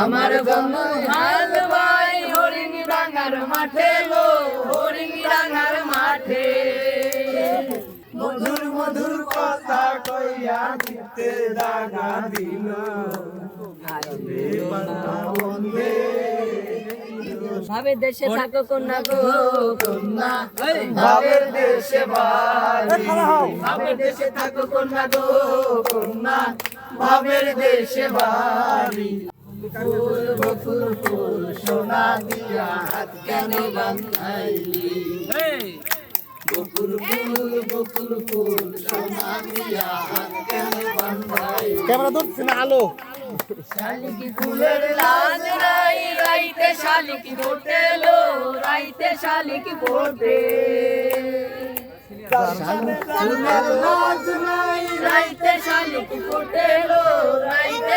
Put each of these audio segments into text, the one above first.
আমার বন্ধু হাল ভাই হরিণ ডাঙ্গার মাঠে লো হরিণ ডাঙ্গার মাঠে। মধুর মধুর কথা কইয়া দিতে দাগা দিল। ভাবে দেশে থাকো কন্যা গো কন্যা। ভাবের দেশে বাড়ি। ভাবে দেশে থাকো কন্যা গো কন্যা। ভাবের দেশে বাড়ি। ফুল বকুল ফুল সোনা দিয়া হাত কেন বান্ধাইলি বকুল ফুল বকুল ফুল সোনা দিয়া হাত কেন বান্ধাইলি ক্যামেরা ধরছি না আলো। শালিকি ফুলের লাজ নাই রাইতে শালিকি রাইতে শালিকি ফোটে। ফুলের লাজ নাই রাইতে শালিকি রাইতে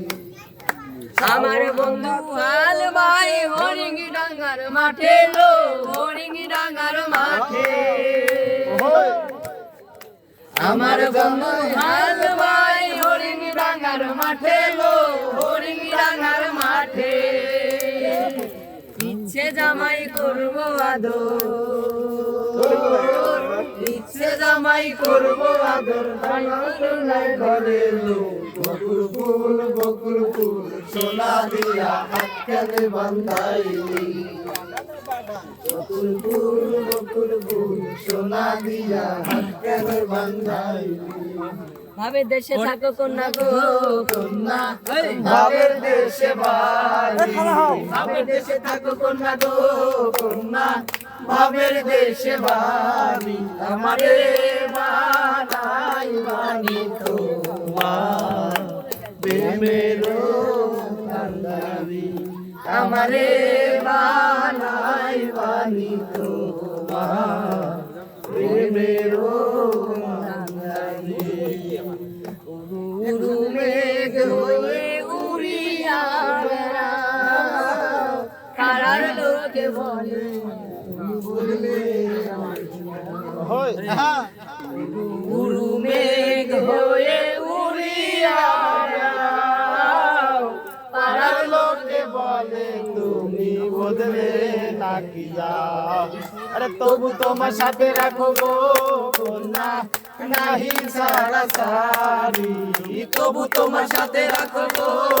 আমার বন্ধু হাল ভাই হরিঙ্গি ডাঙ্গার মাঠে লো। হরিঙ্গি ডাঙ্গার মাঠে। আমার বন্ধু হাল ভাই হরিঙ্গি ডাঙ্গার মাঠে লো। হরিঙ্গি ডাঙ্গার মাঠে। ইচ্ছে জামাই করব আদর। ইচ্ছে জামাই করব আদর নাই ঘরে বকুল ফুল বকুল ফুল সোনা দিয়া বান্ধাইলি। বকুল ফুল বকুল ফুল সোনা দিয়া বান্ধাইলি। ভাবে দেশে থাকো কন্যা গো। কন্যা ভাবের দেশে বাড়ি। ভাবে দেশে থাকো কন্যা গো কন্যা। ভাবের দেশে বাড়ি আমারে বানাই বানি তোমার। প্রেমেরও আমারে কারার লোকে বলে হ্যাঁ উরু মেঘ হয়ে উড়িয়া পাড়ার লোকে বলে তুমি বদলে নাকি আরে তবু তোমার সাথে রাখো গো কন্যা নাহি সারা সারি তবু তোমার সাথে রাখো গো কন্যা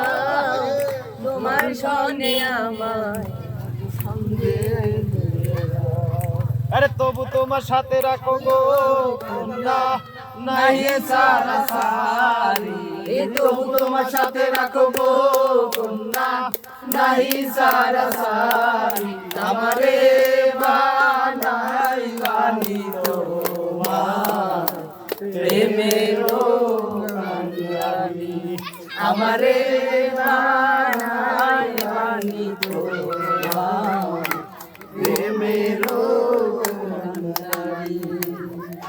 আমার সঙ্গে আরে তবু তোমার সাথে রাখো গো নাই সারা সারি। তবু তোমার সাথে রাখো গো কন্যা নাই সারা সারি। আমারে বানাই বানি কান্দারি আমারে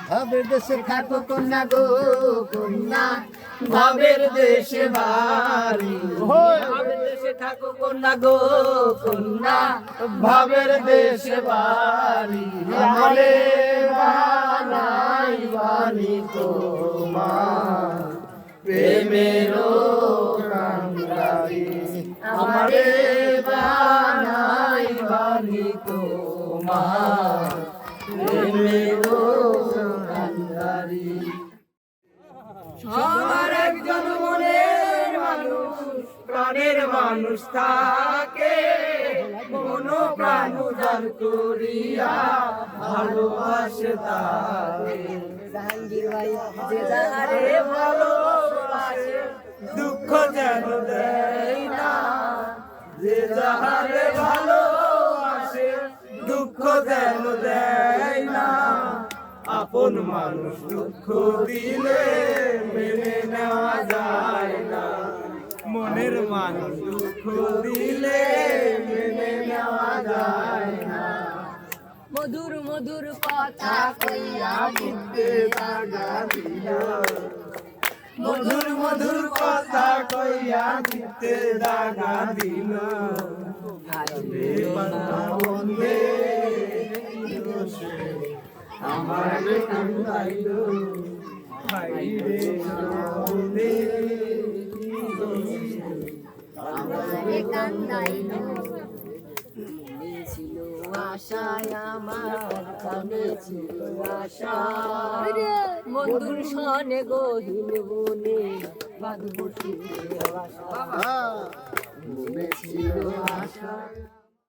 ভাবের দেশে থাকো কন্যা গো কন্যা। ভাবের দেশে বাড়ি। থাকো কন্যা গো কন্যা। ভাবের দেশে বাড়ি বানাই বানি তোমার। প্রেমের আমারে প্রাণের মানুষ থাকে। মন প্রাণ উদার করিয়া ভালোবাসে দুঃখ যেন দেয় না। যে যাহারে দুঃখ যেন দেয় না। আপন মানুষ দুঃখ দিলে মেনে নেওয়া যায় না। মনের মানুষ দুঃখ দিলে মেনে নেওয়া যায় না। মধুর মধুর কথা কইয়া মিথ্যে দাগা দিল। মধুর মধুর কথা কইয়া দিতে দাগা দিল। দোষে আমার কান্দাইল। ভাই রে বন্দে কি দোষে কান্দাইল ছিল আশায় আমার কানে ছিল আশা সনে গহিন বনে বাঁধব আশা